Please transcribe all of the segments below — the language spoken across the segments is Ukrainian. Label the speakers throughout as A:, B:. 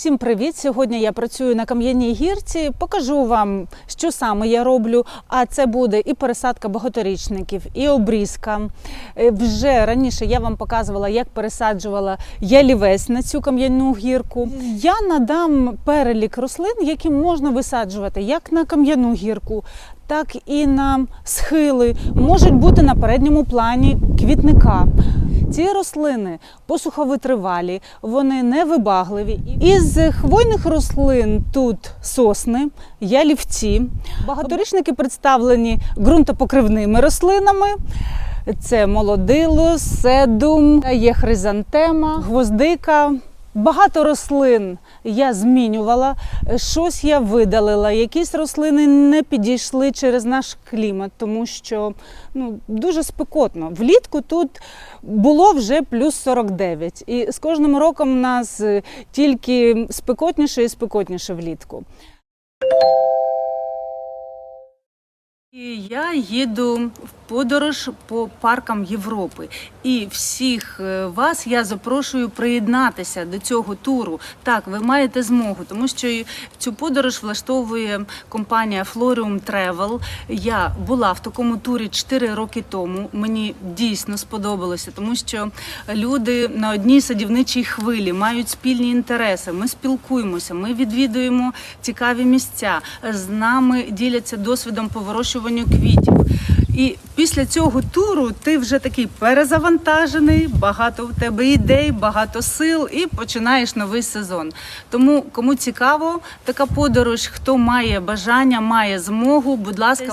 A: Всім привіт! Сьогодні я працюю на кам'яній гірці. Покажу вам, що саме я роблю. А це буде і пересадка багаторічників, і обрізка. Е, Вже раніше я вам показувала, як пересаджувала ялівець на цю кам'яну гірку. Я надам перелік рослин, які можна висаджувати як на кам'яну гірку, так і на схили. Можуть бути на передньому плані квітника. Ці рослини посуховитривалі, вони невибагливі. Із хвойних рослин тут сосни, ялівці. Багаторічники представлені ґрунтопокривними рослинами. Це молодило, седум, є хризантема, гвоздика. Багато рослин я змінювала, щось я видалила. Якісь рослини не підійшли через наш клімат, тому що ну, дуже спекотно. Влітку тут було вже плюс 49. І з кожним роком в нас е, тільки спекотніше і спекотніше влітку. І я їду в подорож по паркам Європи. І всіх е, вас я запрошую приєднатися до цього туру. Так, ви маєте змогу, тому що цю подорож влаштовує компанія Florium Travel. Я була в такому турі 4 роки тому. Мені дійсно сподобалося, тому що люди на одній садівничій хвилі мають спільні інтереси. Ми спілкуємося, ми відвідуємо цікаві місця. З нами діляться досвідом по вирощуванню квітів. І після цього туру ти вже такий перезавантажений, багато в тебе ідей, багато сил, і починаєш новий сезон. Тому кому цікаво така подорож, хто має бажання, має змогу, будь ласка,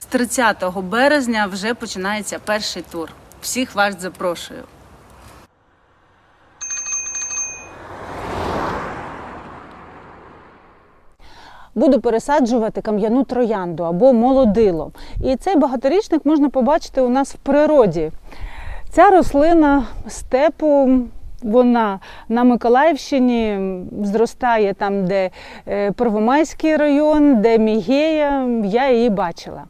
A: з 30 березня вже починається перший тур. Всіх вас запрошую. Буду пересаджувати кам'яну троянду або молодило. І цей багаторічник можна побачити у нас в природі. Ця рослина степу. Вона на Миколаївщині зростає там, де е, Первомайський район, де Мігея, я її бачила.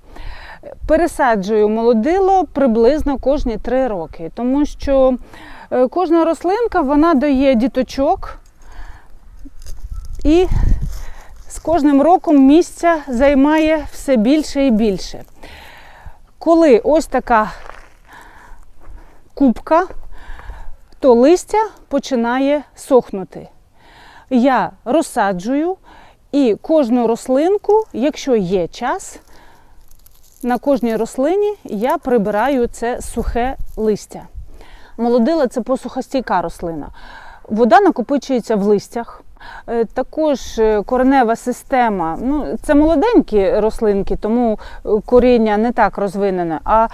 A: Пересаджую молодило приблизно кожні три роки, тому що е, кожна рослинка вона дає діточок і з кожним роком місця займає все більше і більше. Коли ось така кубка, то листя починає сохнути. Я розсаджую і кожну рослинку, якщо є час, на кожній рослині я прибираю це сухе листя. Молодила це посухостійка рослина. Вода накопичується в листях. Е, Також е, коренева система, ну це молоденькі рослинки, тому е, коріння не так розвинене. А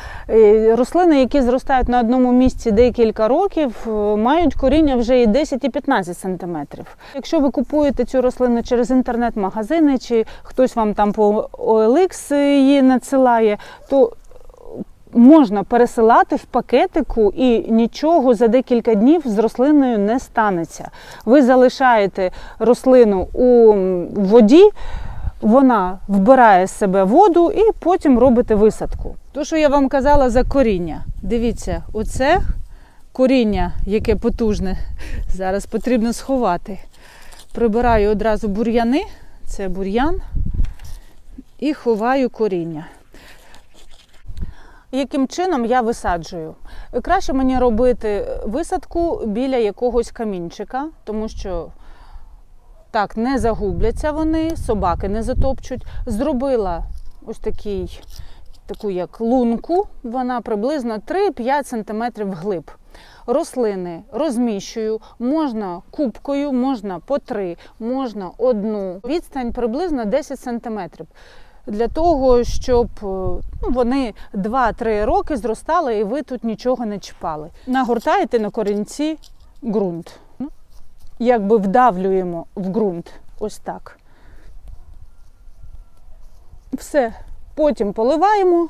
A: рослини, які зростають на одному місці декілька років, мають коріння вже і 10 і 15 сантиметрів. Якщо ви купуєте цю рослину через інтернет-магазини, чи хтось вам там по OLX її надсилає, то можна пересилати в пакетику і нічого за декілька днів з рослиною не станеться. Ви залишаєте рослину у воді, вона вбирає з себе воду і потім робите висадку. То, що я вам казала за коріння. Дивіться, оце коріння, яке потужне, зараз потрібно сховати. Прибираю одразу бур'яни, це бур'ян, і ховаю коріння яким чином я висаджую. Краще мені робити висадку біля якогось камінчика, тому що так не загубляться вони, собаки не затопчуть. Зробила ось такий, таку як лунку, вона приблизно 3-5 см вглиб. Рослини розміщую, можна кубкою, можна по три, можна одну. Відстань приблизно 10 сантиметрів для того, щоб е, ну, вони 2-3 роки зростали і ви тут нічого не чіпали. Нагортаєте на корінці ґрунт. Якби вдавлюємо в ґрунт. Ось так. Все. Потім поливаємо.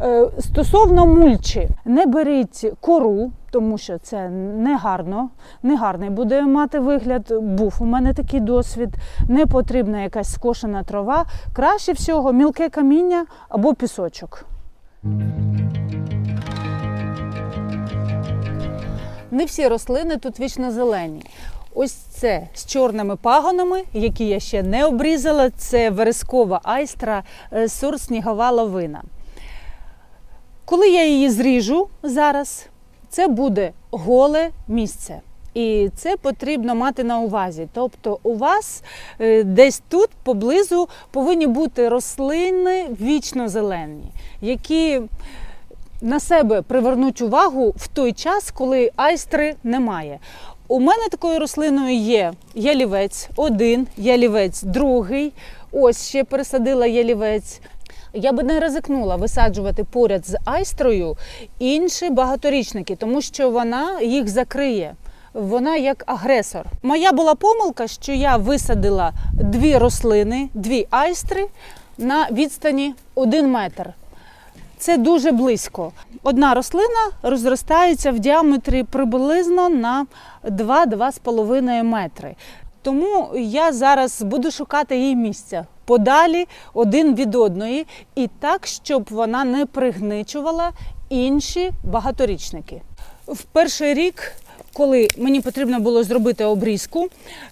A: Е, Стосовно мульчі, не беріть кору, тому що це не гарно, не гарний буде мати вигляд. Був у мене такий досвід. Не потрібна якась скошена трава. Краще всього мілке каміння або пісочок. Не всі рослини тут вічно зелені. Ось це з чорними пагонами, які я ще не обрізала. Це верескова айстра е, сорт снігова лавина. Коли я її зріжу зараз, це буде голе місце. І це потрібно мати на увазі. Тобто, у вас е, десь тут поблизу повинні бути рослини вічно зелені, які на себе привернуть увагу в той час, коли айстри немає. У мене такою рослиною є ялівець один, ялівець другий. Ось ще пересадила ялівець. Я би не ризикнула висаджувати поряд з айстрою інші багаторічники, тому що вона їх закриє. Вона як агресор. Моя була помилка, що я висадила дві рослини, дві айстри на відстані один метр. Це дуже близько. Одна рослина розростається в діаметрі приблизно на 2-2,5 метри. Тому я зараз буду шукати їй місця подалі один від одної, і так, щоб вона не пригничувала інші багаторічники. В перший рік, коли мені потрібно було зробити обрізку,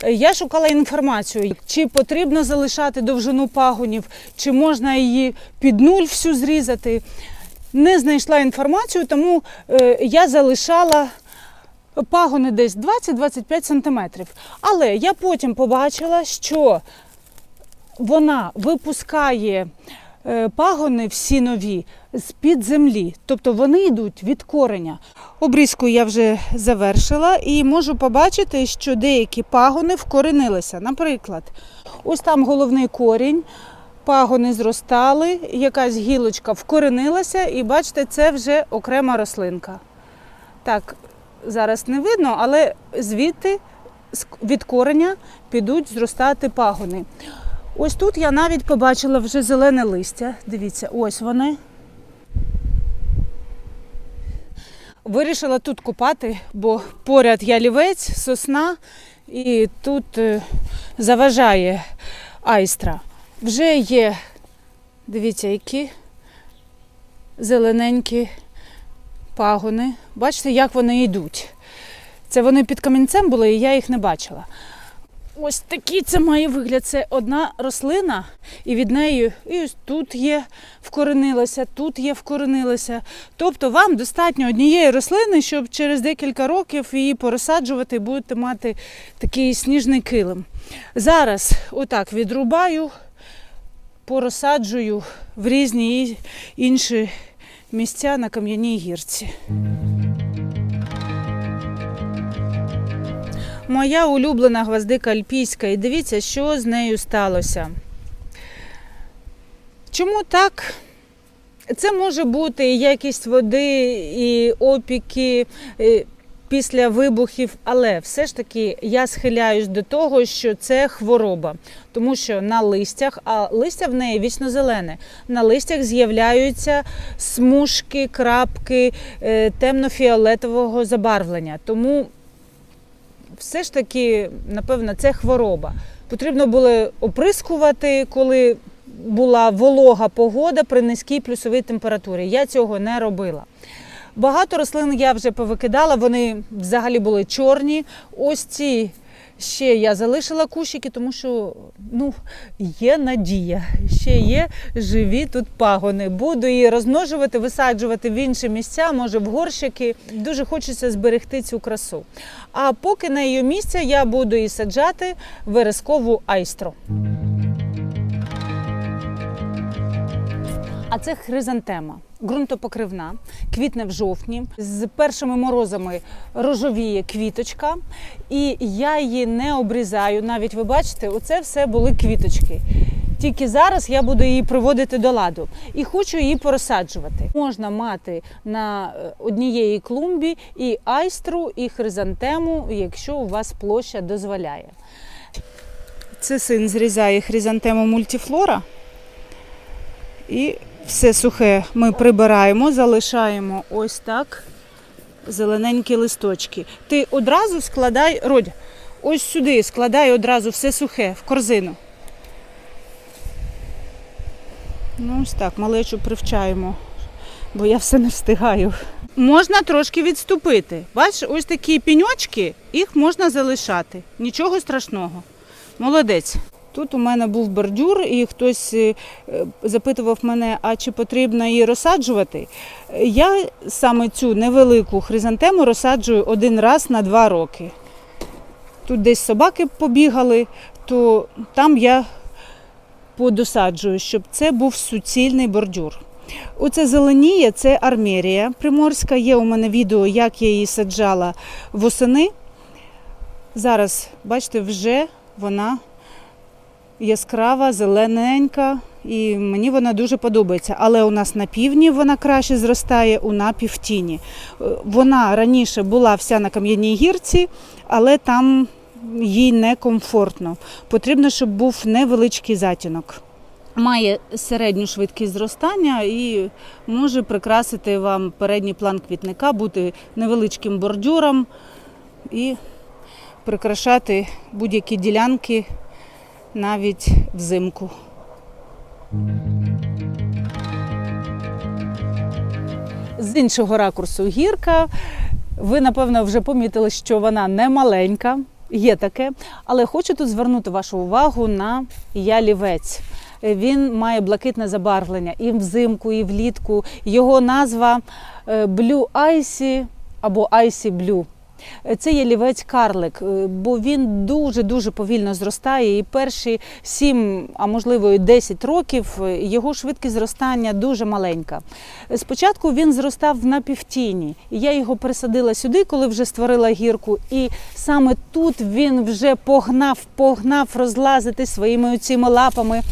A: я шукала інформацію, чи потрібно залишати довжину пагонів, чи можна її під нуль всю зрізати. Не знайшла інформацію, тому е, я залишала пагони десь 20-25 сантиметрів. Але я потім побачила, що вона випускає е, пагони всі нові з-під землі, тобто вони йдуть від кореня. Обрізку я вже завершила і можу побачити, що деякі пагони вкоренилися. Наприклад, ось там головний корінь, пагони зростали, якась гілочка вкоренилася, і бачите, це вже окрема рослинка. Так, зараз не видно, але звідти від кореня підуть зростати пагони. Ось тут я навіть побачила вже зелене листя. Дивіться, ось вони. Вирішила тут купати, бо поряд ялівець, сосна, і тут е, заважає айстра. Вже є, дивіться, які зелененькі пагони. Бачите, як вони йдуть. Це вони під камінцем були, і я їх не бачила. Ось такий це має вигляд. Це одна рослина, і від неї і ось тут є вкоренилася, тут є вкоренилася. Тобто вам достатньо однієї рослини, щоб через декілька років її порозсаджувати, і будете мати такий сніжний килим. Зараз отак відрубаю, порозсаджую в різні інші місця на кам'яній гірці. Моя улюблена гвоздика альпійська, і дивіться, що з нею сталося. Чому так? Це може бути і якість води, і опіки і після вибухів, але все ж таки я схиляюсь до того, що це хвороба, тому що на листях, а листя в неї вічно зелене, на листях з'являються смужки, крапки е, темно-фіолетового забарвлення. Тому все ж таки, напевно, це хвороба. Потрібно було оприскувати, коли була волога погода при низькій плюсовій температурі. Я цього не робила. Багато рослин я вже повикидала, вони взагалі були чорні. Ось ці ще я залишила кущики, тому що ну, є надія, ще є живі тут пагони. Буду її розмножувати, висаджувати в інші місця, може в горщики. Дуже хочеться зберегти цю красу. А поки на її місце я буду і саджати верескову айстру. А це хризантема, ґрунтопокривна, квітне в жовтні. З першими морозами рожовіє квіточка, і я її не обрізаю. Навіть ви бачите, оце все були квіточки. Тільки зараз я буду її приводити до ладу і хочу її порозсаджувати. Можна мати на е, однієї клумбі і айстру, і хризантему, якщо у вас площа дозволяє. Це син зрізає хризантему мультифлора. І все сухе ми прибираємо, залишаємо ось так зелененькі листочки. Ти одразу складай, Родь, ось сюди складай одразу все сухе в корзину. Ну, ось так, малечу привчаємо бо я все не встигаю. Можна трошки відступити. Бачиш, ось такі піньочки, їх можна залишати. Нічого страшного. Молодець. Тут у мене був бордюр, і хтось е, запитував мене, а чи потрібно її розсаджувати. Я саме цю невелику хризантему розсаджую один раз на два роки. Тут десь собаки побігали, то там я подосаджую, щоб це був суцільний бордюр. Оце зеленіє, це армерія приморська. Є у мене відео, як я її саджала восени. Зараз, бачите, вже вона яскрава, зелененька, і мені вона дуже подобається. Але у нас на півдні вона краще зростає у напівтіні. Е, Вона раніше була вся на кам'яній гірці, але там їй некомфортно. Потрібно, щоб був невеличкий затінок. Має середню швидкість зростання і може прикрасити вам передній план квітника, бути невеличким бордюром і прикрашати будь-які ділянки навіть взимку. З іншого ракурсу гірка. Ви, напевно, вже помітили, що вона не маленька, є таке. Але хочу тут звернути вашу увагу на ялівець. Він має блакитне забарвлення і взимку, і влітку. Його назва е, Blue Icy або Icy Blue. Це є лівець карлик, е, бо він дуже дуже повільно зростає. І перші 7, а можливо і 10 років е, його швидкість зростання дуже маленька. Спочатку він зростав в напівтіні. і Я його пересадила сюди, коли вже створила гірку. І саме тут він вже погнав, погнав розлазити своїми цими лапами.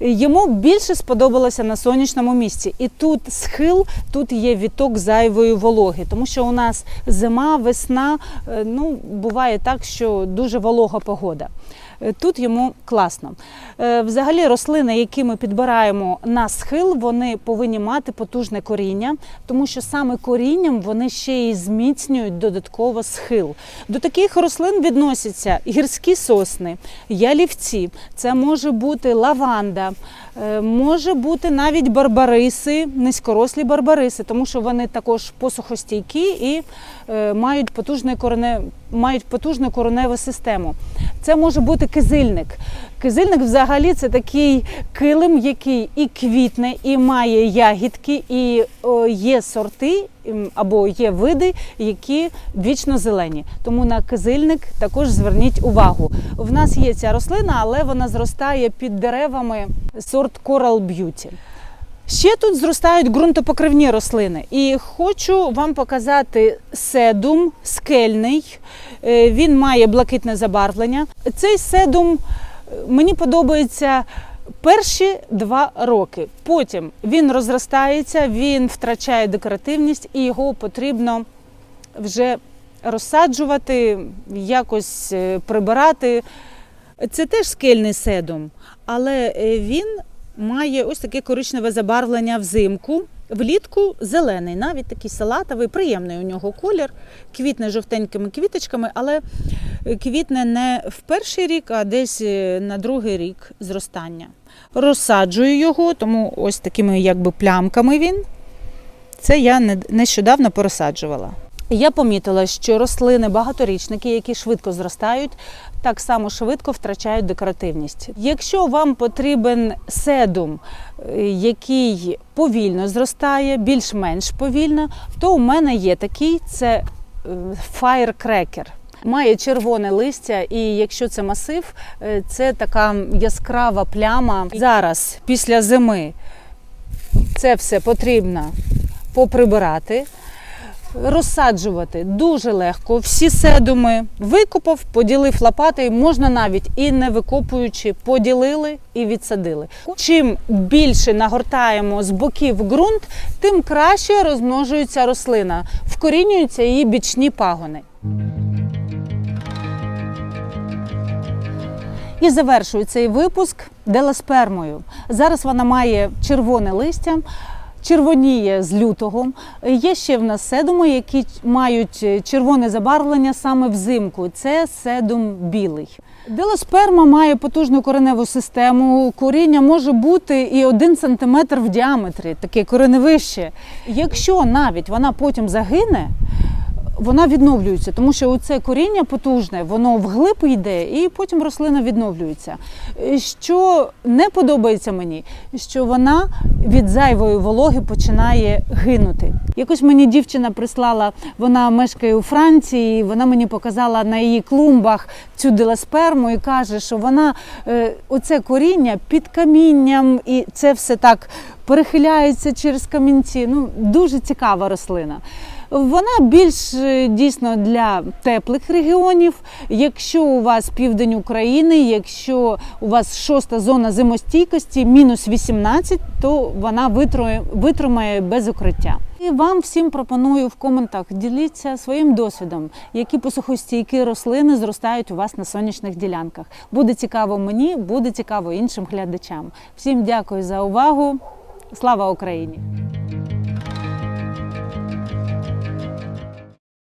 A: Йому більше сподобалося на сонячному місці. І тут схил, тут є віток зайвої вологи, тому що у нас зима, весна, е, ну буває так, що дуже волога погода. Е, Тут йому класно. Е, Взагалі, рослини, які ми підбираємо на схил, вони повинні мати потужне коріння, тому що саме корінням вони ще й зміцнюють додатково схил. До таких рослин відносяться гірські сосни, ялівці, це може бути лаванда, е, може бути навіть барбариси, низькорослі барбариси, тому що вони також посухостійкі і е, мають потужну кореневу систему. Це може бути кизильник. Кизильник взагалі це такий килим, який і квітне, і має ягідки, і є сорти або є види, які вічно зелені. Тому на кизильник також зверніть увагу. В нас є ця рослина, але вона зростає під деревами сорт Coral Beauty. Ще тут зростають ґрунтопокривні рослини. І хочу вам показати седум скельний. Е, Він має блакитне забарвлення. Цей седум е, мені подобається перші два роки. Потім він розростається, він втрачає декоративність і його потрібно вже розсаджувати, якось е, прибирати. Це теж скельний седум, але він має ось таке коричневе забарвлення взимку. Влітку зелений, навіть такий салатовий, приємний у нього колір, квітне жовтенькими квіточками, але е, квітне не в перший рік, а десь е, на другий рік зростання. Розсаджую його, тому ось такими якби плямками він. Це я нещодавно порозсаджувала. Я помітила, що рослини багаторічники, які швидко зростають, так само швидко втрачають декоративність. Якщо вам потрібен седум, е, який повільно зростає, більш-менш повільно, то у мене є такий це firecracker. Має червоне листя, і якщо це масив, е, це така яскрава пляма. Зараз, після зими, це все потрібно поприбирати. Розсаджувати дуже легко. Всі седуми викопав, поділив лопатою, можна навіть і не викопуючи, поділили і відсадили. Чим більше нагортаємо з боків ґрунт, тим краще розмножується рослина, вкорінюються її бічні пагони. І завершую цей випуск деласпермою. Зараз вона має червоне листя. Червоніє з лютого. Є ще в нас седуми, які мають червоне забарвлення саме взимку. Це седум білий. Делосперма має потужну кореневу систему. Коріння може бути і 1 см в діаметрі, таке кореневище. Якщо навіть вона потім загине, вона відновлюється, тому що це коріння потужне, воно вглиб йде, і потім рослина відновлюється. Е, Що не подобається мені, що вона від зайвої вологи починає гинути. Якось мені дівчина прислала, вона мешкає у Франції, вона мені показала на її клумбах цю делесперму і каже, що вона е, оце коріння під камінням, і це все так перехиляється через камінці. Ну, дуже цікава рослина. Вона більш е, дійсно для теплих регіонів. Якщо у вас південь України, якщо у вас шоста зона зимостійкості, мінус 18, то вона витримає без укриття. І вам всім пропоную в коментах діліться своїм досвідом, які посухостійкі рослини зростають у вас на сонячних ділянках. Буде цікаво мені, буде цікаво іншим глядачам. Всім дякую за увагу. Слава Україні!